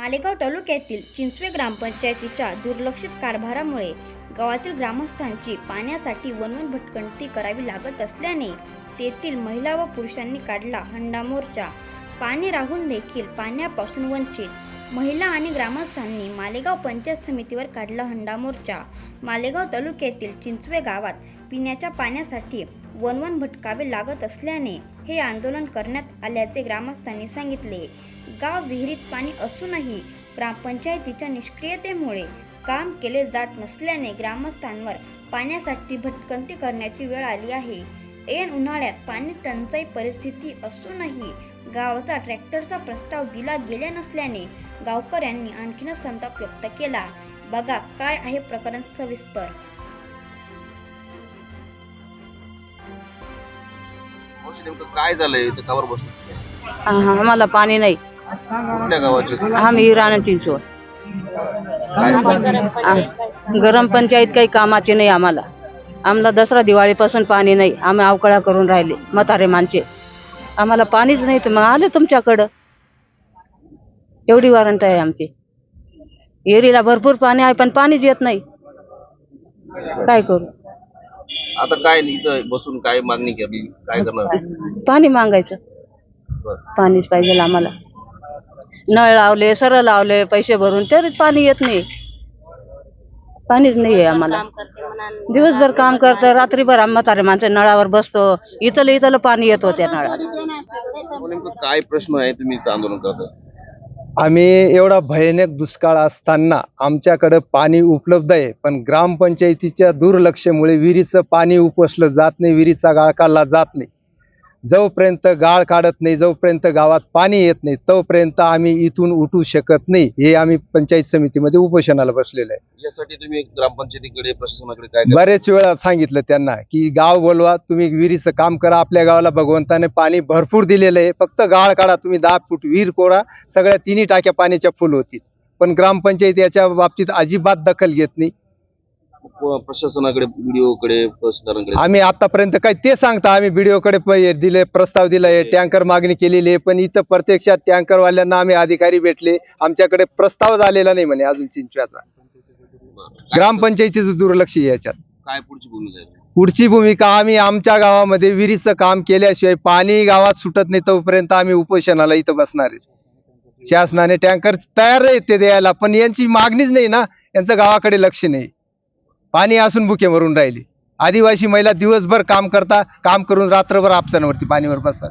मालेगाव तालुक्यातील चिंचवे ग्रामपंचायतीच्या दुर्लक्षित कारभारामुळे गावातील ग्रामस्थांची पाण्यासाठी वनवन भटकंती करावी लागत असल्याने तेथील महिला व पुरुषांनी काढला हंडा मोर्चा. पाणी राहून देखील पाण्यापासून वंचित. महिला आणि ग्रामस्थांनी मालेगाव पंचायत समितीवर काढला हंडा मोर्चा. मालेगाव तालुक्यातील चिंचवे गावात पिण्याच्या पाण्यासाठी वनवन भटकावे लागत असल्याने हे आंदोलन करण्यात आल्याचे ग्रामस्थांनी सांगितले. गाव विहिरीत पाणी असूनही ग्रामपंचायतीच्या निष्क्रियतेमुळे काम केले जात नसल्याने ग्रामस्थांवर पाण्यासाठी भटकंती करण्याची वेळ आली आहे. ऐन उन्हाळ्यात पाणी टंचाई परिस्थिती असूनही गावाचा ट्रॅक्टरचा प्रस्ताव दिला गेला नसल्याने गावकऱ्यांनी आणखीनच संताप व्यक्त केला. बघा काय आहे प्रकरण सविस्तर. मावशी नेमकं काय झालंय? इथं कावर हा, हा, आम्हाला पाणी नाही. कुठल्या गावाचे? आम्ही राणा चिंचवड. आ, गरम पंचायत काही कामाची नाही आम्हाला. आम्हाला दसरा दिवाळीपासून पाणी नाही. आम्ही अवकळा करून राहिले म्हातारे माणसे. आम्हाला पाणीच नाही तर मग आले तुमच्याकडं. एवढी वॉरंट आहे आमची. एरीला भरपूर पाणी आहे पण पाणीच येत नाही. काय करू? आता काय नाही इथं बसून काय मागणी केली काय करणार? पाणी मागायचं. बरं. पाणीच पाहिजे आम्हाला. नळ लावले सरळ लावले पैसे भरून तरी पाणी येत नाही. पाणीच नाही आहे आम्हाला. दिवसभर काम करतो रात्रीभर आम्ही म्हातारे माणसं नळावर बसतो. इथलं इथलं पाणी येत मग नेमकं काय प्रश्न आहे तुम्ही इथं आंदोलन करता? आम्ही एवढा भयानक दुष्काळ असताना आमच्याकडे पाणी उपलब्ध आहे पण ग्रामपंचायतीच्या दुर्लक्षमुळे विहिरीचं पाणी उपसलं जात नाही विहिरीचा गाळ काढला जात नाही. जोपर्यंत गाळ काढत नाही जोपर्यंत गावात पाणी येत नाही तोपर्यंत आम्ही इथून उठू शकत नाही. हे आम्ही पंचायत समितीमध्ये उपोषणाला बसलेलं आहे. यासाठी तुम्ही ग्रामपंचायतीकडे प्रशासनाकडे काय? बरेच वेळा सांगितलं त्यांना की गाव बोलवा तुम्ही विहिरीचं काम करा आपल्या गावाला भगवंताने पाणी भरपूर दिलेलं आहे. फक्त गाळ काढा तुम्ही दहा फूट विहीर कोरा सगळ्या तिन्ही टाक्या पाण्याच्या फुल होतील. पण ग्रामपंचायत याच्या बाबतीत अजिबात दखल घेत नाही. प्रशासनाकडे व्हिडिओकडे आम्ही आतापर्यंत काय ते सांगता आम्ही बीडीओकडे प- दिले प्रस्ताव दिलाय टँकर मागणी केलेली आहे पण इथं प्रत्यक्षात टँकरवाल्यांना आम्ही अधिकारी भेटले. आमच्याकडे प्रस्ताव आलेला नाही म्हणे अजून चिंचव्याचा. ग्रामपंचायतीचं दुर्लक्ष आहे याच्यात. काय पुढची भूमिका पुढची भूमिका आम्ही आमच्या गावामध्ये विहिरीचं काम केल्याशिवाय पाणी गावात सुटत नाही तोपर्यंत आम्ही उपोषणाला इथं बसणार आहे. शासनाने टँकर तयार आहेत ते द्यायला पण यांची मागणीच नाही ना यांचं गावाकडे लक्ष नाही. पाणी असून भुके मरून राहिली. आदिवासी महिला दिवसभर काम करता काम करून रात्रभर आपसांवरती पाणीवर बसतात.